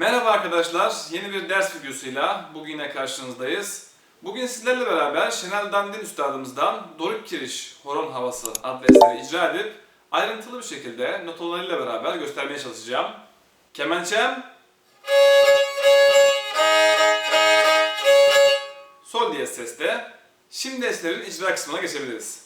Merhaba arkadaşlar, yeni bir ders videosuyla bugün yine karşınızdayız. Bugün sizlerle beraber Şenel Dandin Üstadımızdan Doruk Kiriş Horon Havası adlı eseri icra edip ayrıntılı bir şekilde notalarıyla beraber göstermeye çalışacağım. Kemençem Sol diyez seste. Şimdi eserin icra kısmına geçebiliriz.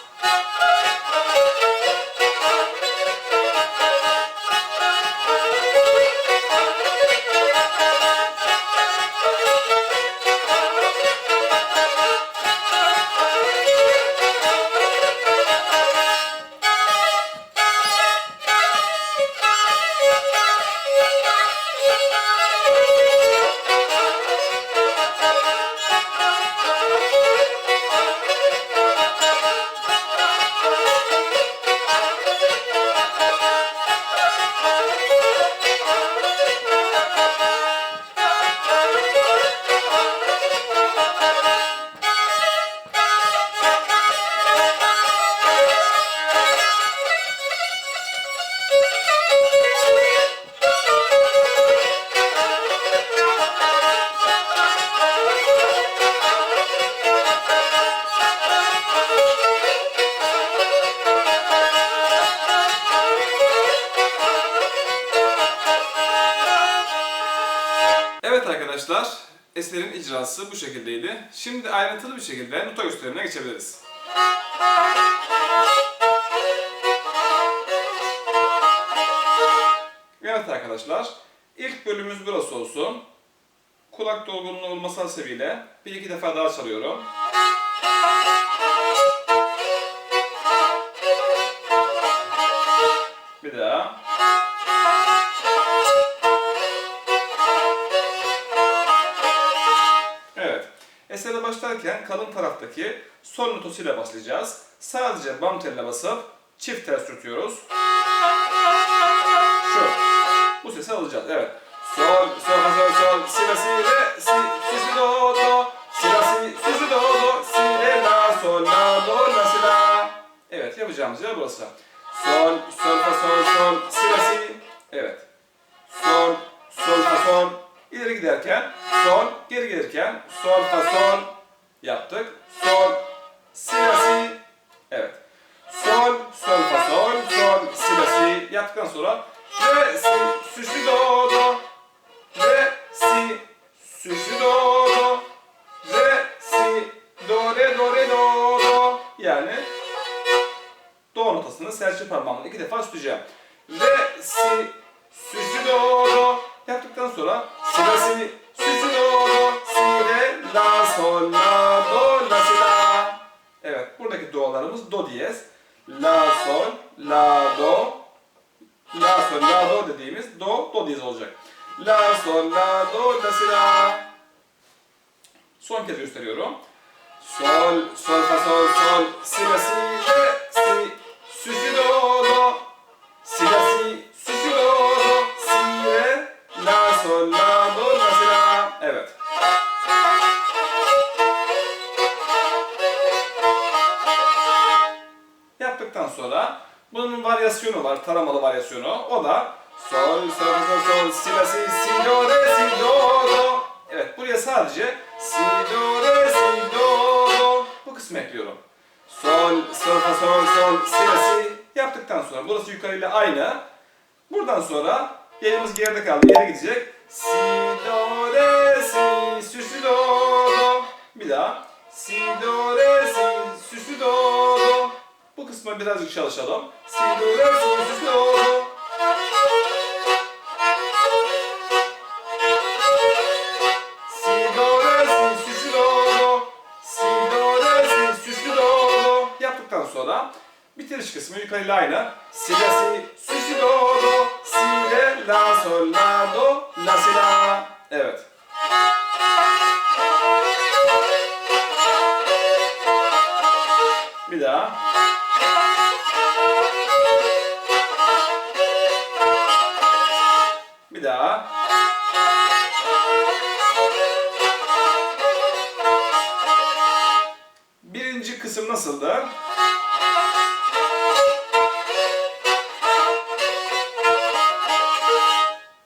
Eserin icrası bu şekildeydi. Şimdi ayrıntılı bir şekilde nota gösterimine geçebiliriz. Evet arkadaşlar, ilk bölümümüz burası olsun. Kulak dolgunluğu olması hasebiyle bir iki defa daha çalıyorum. Esere başlarken kalın taraftaki sol notosuyla başlayacağız. Sadece bam teline basıp çift ters tutuyoruz. Şu. Bu sesi alacağız. Evet. Sol, sol, sol, sol, si, la, si, re, si, si, si, do, do, si, la, si, si, si, do, do, si, re, la, sol, la, do, la, si, la. Evet, yapacağımız yer burası. Sol, sol, fa, sol, sol, si, la, si. Evet. Sol, sol, fa, sol. İleri giderken sol, geri gelirken sol, fa, sol yaptık. Sol, si, la, si. Evet. Sol, sol, fa, sol, sol, si, la, si yaptıktan sonra buradaki do'larımız do diyez. La, sol, la, do, La, sol, la, do dediğimiz do, do diyez olacak. La, sol, la, do, la, si, la. Son kez gösteriyorum. Sol, sol, fa, sol, sol, si, la, si, re, si, si, si, do. Sonra bunun varyasyonu var, taramalı varyasyonu. O da sol, sol, sol, sol, si, la, si, si, do, re, si, do, do. Evet, buraya sadece si, do, re, si, do, do. Bu kısmı ekliyorum. Sol, sol, fa, sol, sol, si, la, si. Yaptıktan sonra burası yukarıyla aynı. Buradan sonra elimiz geride kaldı, yere gidecek. Si, do, re, si, si, si, do, do. Bir daha. Si, do, re, kısma birazcık çalışalım. Yaptıktan sonra bitiriş kısmı yukarıyla aynı. Si, la, si, si, si, do, do. Si, re, la, sol, la, do, la, si, la. Evet. nasıldı?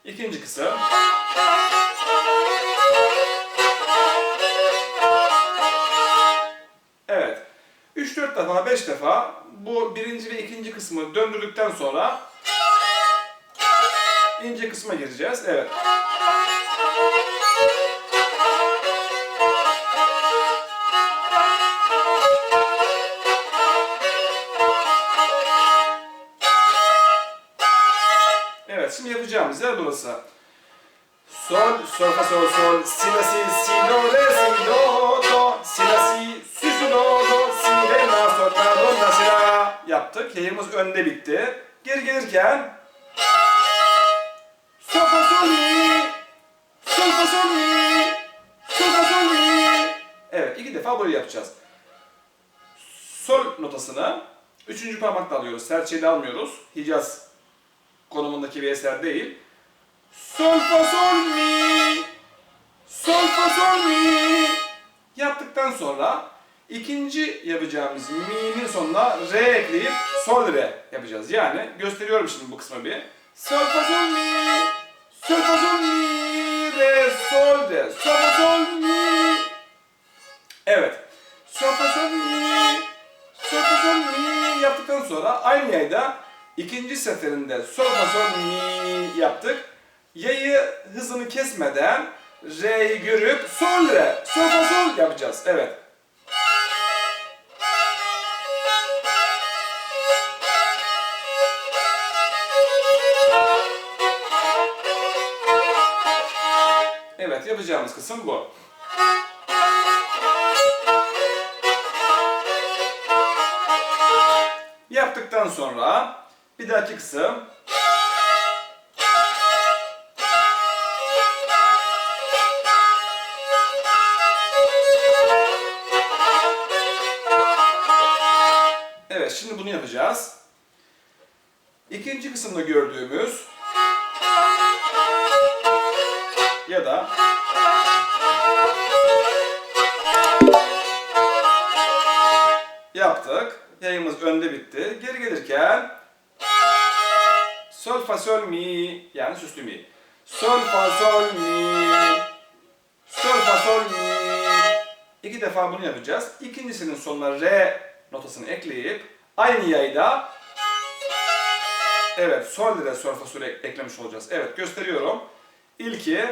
İkinci kısım. Evet. 3-4 defa, 5 defa bu birinci ve ikinci kısmı döndürdükten sonra ince kısma gireceğiz. Evet. Evet, şimdi yapacağımız yer burası. Sol, sol, fa, sol, sol, si, la, si, si, do, re, si, do, do, si, la, si, si, si, do, do, si, re, la, sol, la, do, la, si, la. Yaptık. Yayımız önde bitti. Geri gelirken sol, fa, sol, mi, sol, fa, sol, mi, sol, fa, sol, mi. Evet, iki defa böyle yapacağız. Sol notasını üçüncü parmakla alıyoruz. Serçeyle almıyoruz. Hicaz konumundaki bir eser değil. Sol fa sol mi. Sol fa sol mi. Yaptıktan sonra ikinci yapacağımız mi'nin sonuna re ekleyip sol re yapacağız. Yani gösteriyorum şimdi bu kısmı bir. Sol fa sol mi. Sol fa sol mi. Re sol re. Sol fa sol mi. Evet. Sol fa sol mi. Sol fa sol mi yaptıktan sonra aynı yayda ikinci seferinde sol fa sol mi yaptık. Yayı hızını kesmeden re'yi görüp sol re, sol fa sol yapacağız. Evet. Evet yapacağımız kısım bu. Yaptıktan sonra bir dahaki kısım Evet şimdi bunu yapacağız. İkinci kısımda gördüğümüz ya da sol mi yani süslü mi. Sol fa sol mi. Sol fa sol mi. İki defa bunu yapacağız. İkincisinin sonuna re notasını ekleyip aynı yayda evet sol re sol fa sol ek- eklemiş olacağız. Evet gösteriyorum. İlki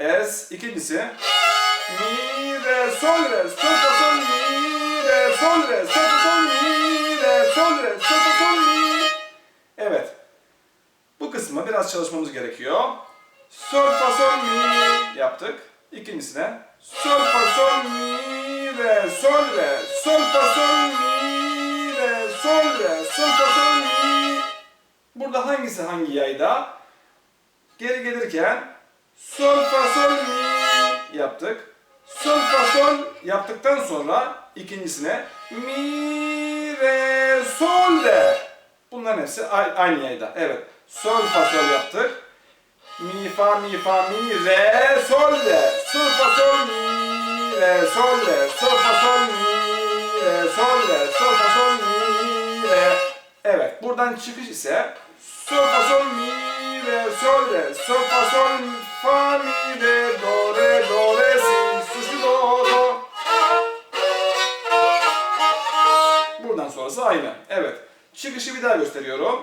es ikincisi mi re sol re sol fa sol mi re sol re sol fa sol mi re sol re sol fa sol mi Evet. Bu kısmı biraz çalışmamız gerekiyor. Sol fa sol mi yaptık. İkincisine sol fa sol mi re sol re sol fa sol mi re sol re sol fa sol mi Burada hangisi hangi yayda? Geri gelirken sol fa sol mi yaptık. Sol fa sol yaptıktan sonra ikincisine mi re sol re. Bunların hepsi aynı yayda. Evet. Sol fa sol yaptık. Mi fa mi fa mi re sol re. Sol fa sol mi re sol re. Sol fa sol mi re sol re. Sol fa sol mi re. Evet. Buradan çıkış ise sol fa sol mi re sol re. Sol fa sol fa mi re do re do re si su si do do. Buradan sonrası aynı. Evet. Çıkışı bir daha gösteriyorum.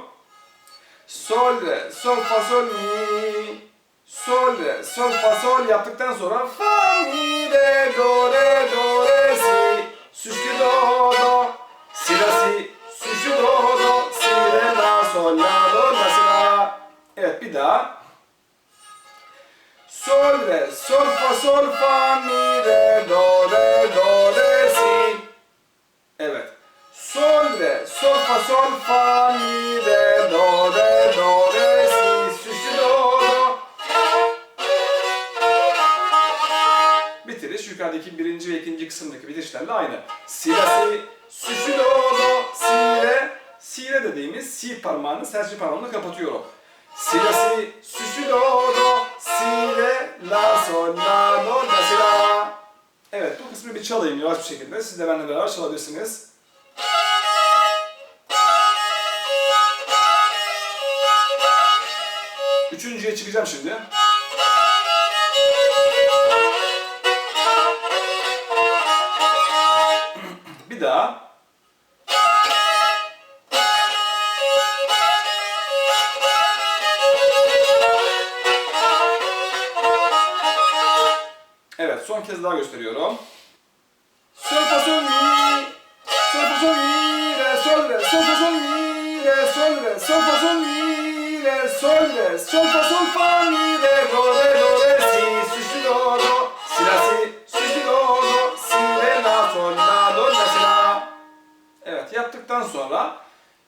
Sol re, sol fa sol mi. Sol re, sol fa sol yaptıktan sonra fa mi Bitiriş yukarıdaki birinci ve ikinci kısımdaki bitirişlerle aynı. Si la si, si do do, si re, si re dediğimiz si parmağını serçe parmağını kapatıyorum. Si la si, su si do do, si re, la sol la do la si la. Evet bu kısmı bir çalayım yavaş bir şekilde. Siz de benimle beraber çalabilirsiniz. Üçüncüye çıkacağım şimdi. Bir daha. Evet son kez daha gösteriyorum. Sol fa sol mi. Sol fa sol mi. Re sol re. Sol fa sol mi. Re sol re. Sol fa sol mi. Re sol re. Sol fa sol fa mi. Re sol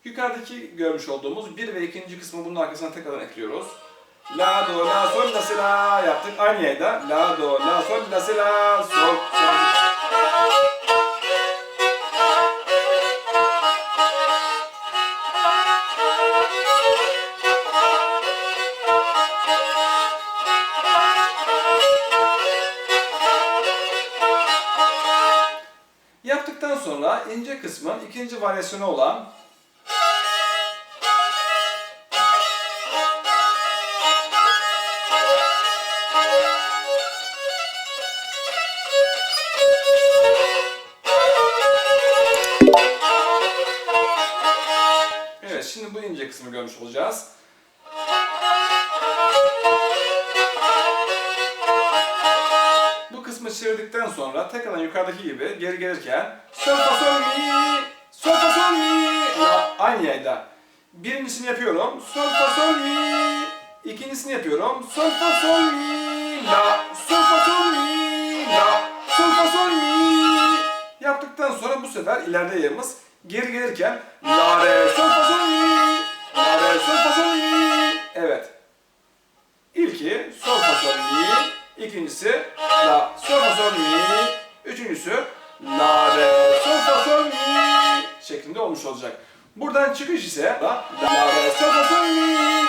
yukarıdaki görmüş olduğumuz bir ve ikinci kısmı bunun arkasına tekrardan ekliyoruz. La do la sol la si la yaptık aynı yayda. La do la sol la si la sol sol. Yaptıktan sonra ince kısmın ikinci varyasyonu olan kısmı görmüş olacağız. Bu kısmı çevirdikten sonra tekrardan yukarıdaki gibi geri gelirken sol fa sol mi sol aynı yayda. Birincisini yapıyorum sol fa sol mi ikincisini yapıyorum sol fa sol mi la sol fa sol mi la sol fa sol mi yaptıktan sonra bu sefer ileride yayımız geri gelirken la re sol fa sol sol fa sol mi evet. İlki sol fa sol mi, ikincisi la. Sol fa sol mi, üçüncüsü la re sol fa sol mi şeklinde olmuş olacak. Buradan çıkış ise la, la re sol fa sol mi,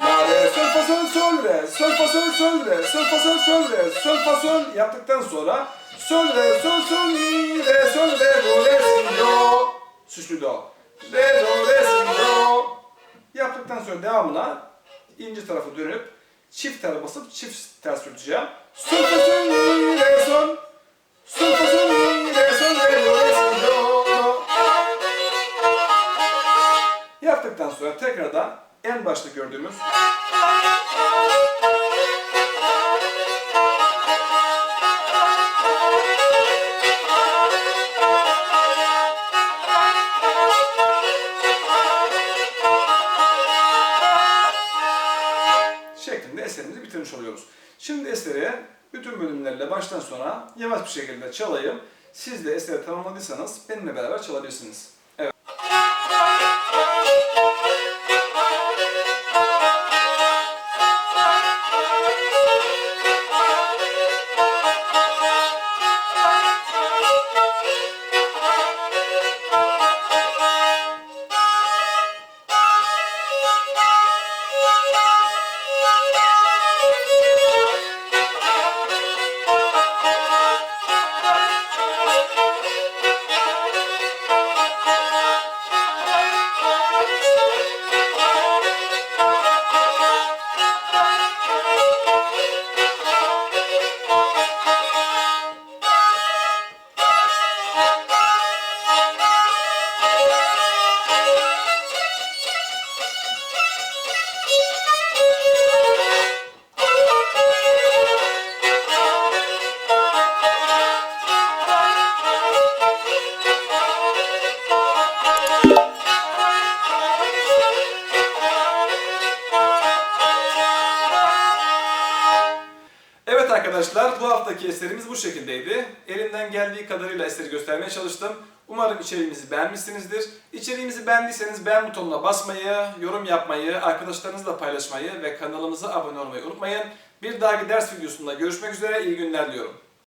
la re sol fa sol sol re, sol fa sol sol re, sol fa sol sol re, sol fa sol yaptıktan sonra sol re sol sol mi, re sol re do re si do, süslü do, re do re si do yaptıktan sonra devamına ince tarafı dönüp çift tel basıp çift tel sürteceğim. Sol sol re sol. Sol sol re sol re do re si do. Yaptıktan sonra tekrardan en başta gördüğümüz yavaş bir şekilde çalayım. Siz de eseri tamamladıysanız benimle beraber çalabilirsiniz. Arkadaşlar bu haftaki eserimiz bu şekildeydi. Elimden geldiği kadarıyla eseri göstermeye çalıştım. Umarım içeriğimizi beğenmişsinizdir. İçeriğimizi beğendiyseniz beğen butonuna basmayı, yorum yapmayı, arkadaşlarınızla paylaşmayı ve kanalımıza abone olmayı unutmayın. Bir dahaki ders videosunda görüşmek üzere iyi günler diliyorum.